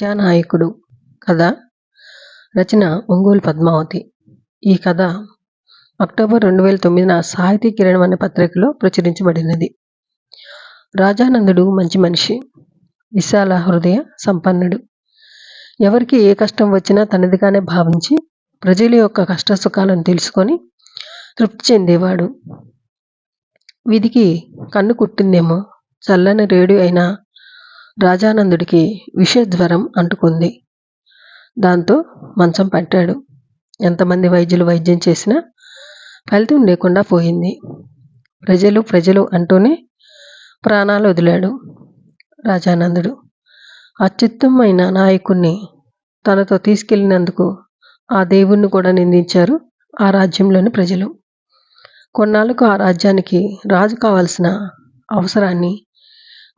ప్రజానాయకుడు కథ రచన ఒంగోలు పద్మావతి. ఈ కథ అక్టోబర్ రెండు వేల తొమ్మిదిన సాహితీ కిరణం అనే పత్రికలో ప్రచురించబడినది. రాజానందుడు మంచి మనిషి విశాల హృదయ సంపన్నుడు. ఎవరికి ఏ కష్టం వచ్చినా తనదిగానే భావించి ప్రజల యొక్క కష్ట సుఖాలను తెలుసుకొని తృప్తి చెందేవాడు. వీధికి కన్ను కుట్టిందేమో చల్లని రేడు అయినా రాజానందుడికి విషజ్వరం అంటుకుంది. దాంతో మంచం పట్టాడు. ఎంతమంది వైద్యులు వైద్యం చేసినా ఫలితం లేకుండా పోయింది. ప్రజలు ప్రజలు అంటూనే ప్రాణాలు వదిలాడు రాజానందుడు. అత్యుత్తమైన నాయకుణ్ణి తనతో తీసుకెళ్ళినందుకు ఆ దేవుణ్ణి కూడా నిందించారు ఆ రాజ్యంలోని ప్రజలు. కొన్నాళ్ళకు ఆ రాజ్యానికి రాజు కావాల్సిన అవసరాన్ని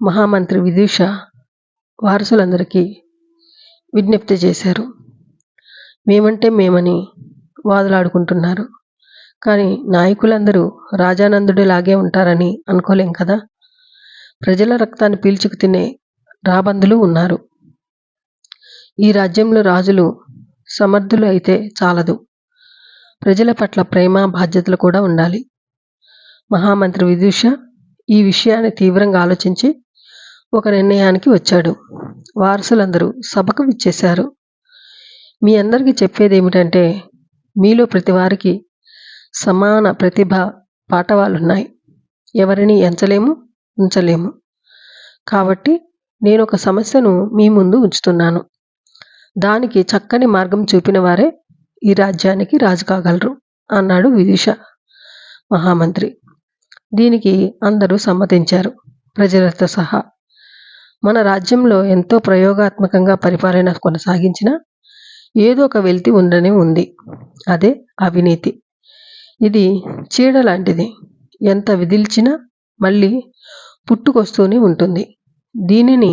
మహామంత్రి విదూష వారసులందరికీ విజ్ఞప్తి చేశారు. మేమంటే మేమని వాదులాడుకుంటున్నారు. కానీ నాయకులందరూ రాజానందుడిలాగే ఉంటారని అనుకోలేం కదా? ప్రజల రక్తాన్ని పీల్చుకు తినే రాబందులు ఉన్నారు. ఈ రాజ్యంలో రాజులు సమర్థులు అయితే చాలదు. ప్రజల పట్ల ప్రేమ బాధ్యతలు కూడా ఉండాలి. మహామంత్రి విదూష ఈ విషయాన్ని తీవ్రంగా ఆలోచించి ఒక నిర్ణయానికి వచ్చాడు. వారసులందరూ సభకు విచ్చేశారు. మీ అందరికీ చెప్పేది ఏమిటంటే మీలో ప్రతి వారికి సమాన ప్రతిభ పాఠవాలున్నాయి. ఎవరిని ఎంచలేము ఉంచలేము. కాబట్టి నేను ఒక సమస్యను మీ ముందు ఉంచుతున్నాను. దానికి చక్కని మార్గం చూపిన వారే ఈ రాజ్యానికి రాజు కాగలరు అన్నాడు విదిష మహామంత్రి. దీనికి అందరూ సమ్మతించారు. ప్రజలతో సహా మన రాజ్యంలో ఎంతో ప్రయోగాత్మకంగా పరిపాలన కొనసాగించిన ఏదో ఒక వెలితి ఉండనే ఉంది. అదే అవినీతి. ఇది చీడ లాంటిది. ఎంత విదిల్చినా మళ్ళీ పుట్టుకొస్తూనే ఉంటుంది. దీనిని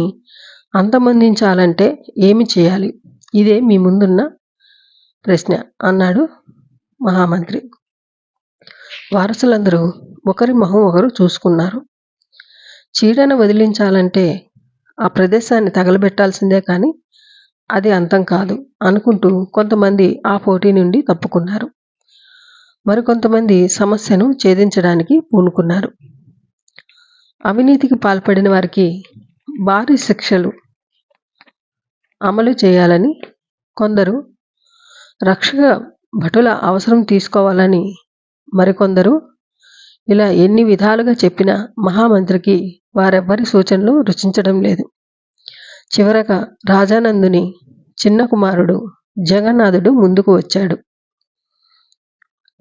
అంతమొందించాలంటే ఏమి చేయాలి? ఇదే మీ ముందున్న ప్రశ్న అన్నాడు మహామంత్రి. వారసులందరూ ఒకరి మొహం ఒకరు చూసుకున్నారు. చీడను వదిలించాలంటే ఆ ప్రదేశాన్ని తగలబెట్టాల్సిందే కానీ అది అంతం కాదు అనుకుంటూ కొంతమంది ఆ పోటీ నుండి తప్పుకున్నారు. మరికొంతమంది సమస్యను ఛేదించడానికి పూనుకున్నారు. అవినీతికి పాల్పడిన వారికి భారీ శిక్షలు అమలు చేయాలని కొందరు రక్షక భటుల అవసరం తీసుకోవాలని మరికొందరు ఇలా ఎన్ని విధాలుగా చెప్పిన మహామంత్రికి వారెవ్వరి సూచనలు రుచించడం లేదు. చివరగా రాజానందుని చిన్న కుమారుడు జగన్నాథుడు ముందుకు వచ్చాడు.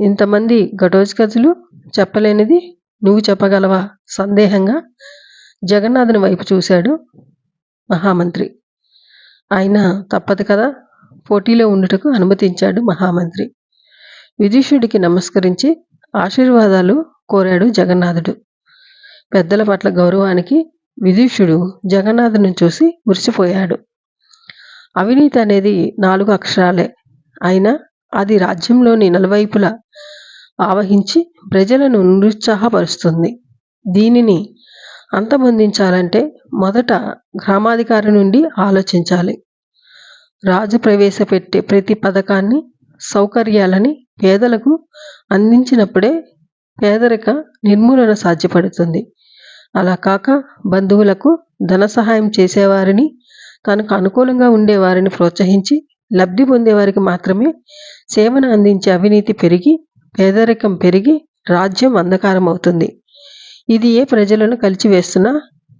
ఇంతమంది ఘటోత్కచులు చెప్పలేనిది నువ్వు చెప్పగలవా? సందేహంగా జగన్నాథుని వైపు చూశాడు మహామంత్రి. ఆయన తప్పదు కదా? పోటీలో ఉండుటకు అనుమతించాడు మహామంత్రి. విదుషుడికి నమస్కరించి ఆశీర్వాదాలు కోరాడు జగన్నాథుడు. పెద్దల పట్ల గౌరవానికి విదూషుడు జగన్నాథుని చూసి మురిసిపోయాడు. అవినీతి అనేది నాలుగు అక్షరాలే. అయినా అది రాజ్యంలోని నలువైపులా ఆవహించి ప్రజలను నిరుత్సాహపరుస్తుంది. దీనిని అంతమొందించాలంటే మొదట గ్రామాధికారి నుండి ఆలోచించాలి. రాజు ప్రవేశపెట్టే ప్రతి పథకాన్ని సౌకర్యాలని పేదలకు అందించినప్పుడే పేదరిక నిర్మూలన సాధ్యపడుతుంది. అలా కాక బంధువులకు ధన సహాయం చేసేవారిని తనకు అనుకూలంగా ఉండేవారిని ప్రోత్సహించి లబ్ధి పొందేవారికి మాత్రమే సేవను అందించే అవినీతి పెరిగి పేదరికం పెరిగి రాజ్యం అంధకారం అవుతుంది ఇది ఏ ప్రజలను కలిచివేస్తున్న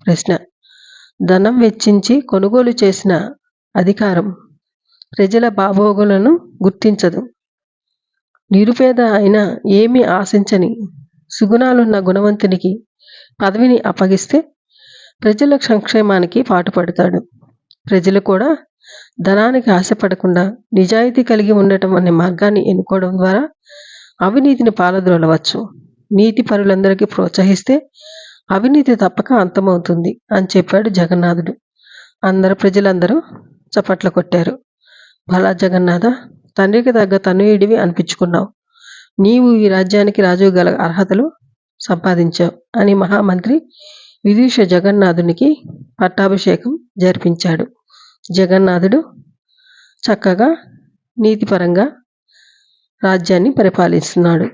ప్రశ్న. ధనం వెచ్చించి కొనుగోలు చేసిన అధికారం ప్రజల బాబోగులను గుర్తించదు. నిరుపేద అయినా ఏమీ ఆశించని సుగుణాలున్న గుణవంతునికి పదవిని అప్పగిస్తే ప్రజల సంక్షేమానికి పాటుపడతాడు. ప్రజలు కూడా ధనానికి ఆశపడకుండా నిజాయితీ కలిగి ఉండటం అనే మార్గాన్ని ఎన్నుకోవడం ద్వారా అవినీతిని పాలద్రోలవచ్చు. నీతి పరులందరికీ ప్రోత్సహిస్తే అవినీతి తప్పక అంతమవుతుంది అని చెప్పాడు జగన్నాథుడు. అందరు ప్రజలందరూ చప్పట్లు కొట్టారు. భలా జగన్నాథ తండ్రికి తగ్గ తనుయుడివి అనిపించుకున్నావు. నీవు ఈ రాజ్యానికి రాజు గల అర్హతలు సంపాదించావు అని మహామంత్రి విదూష జగన్నాథునికి పట్టాభిషేకం జరిపించాడు. జగన్నాథుడు చక్కగా నీతిపరంగా రాజ్యాన్ని పరిపాలిస్తున్నాడు.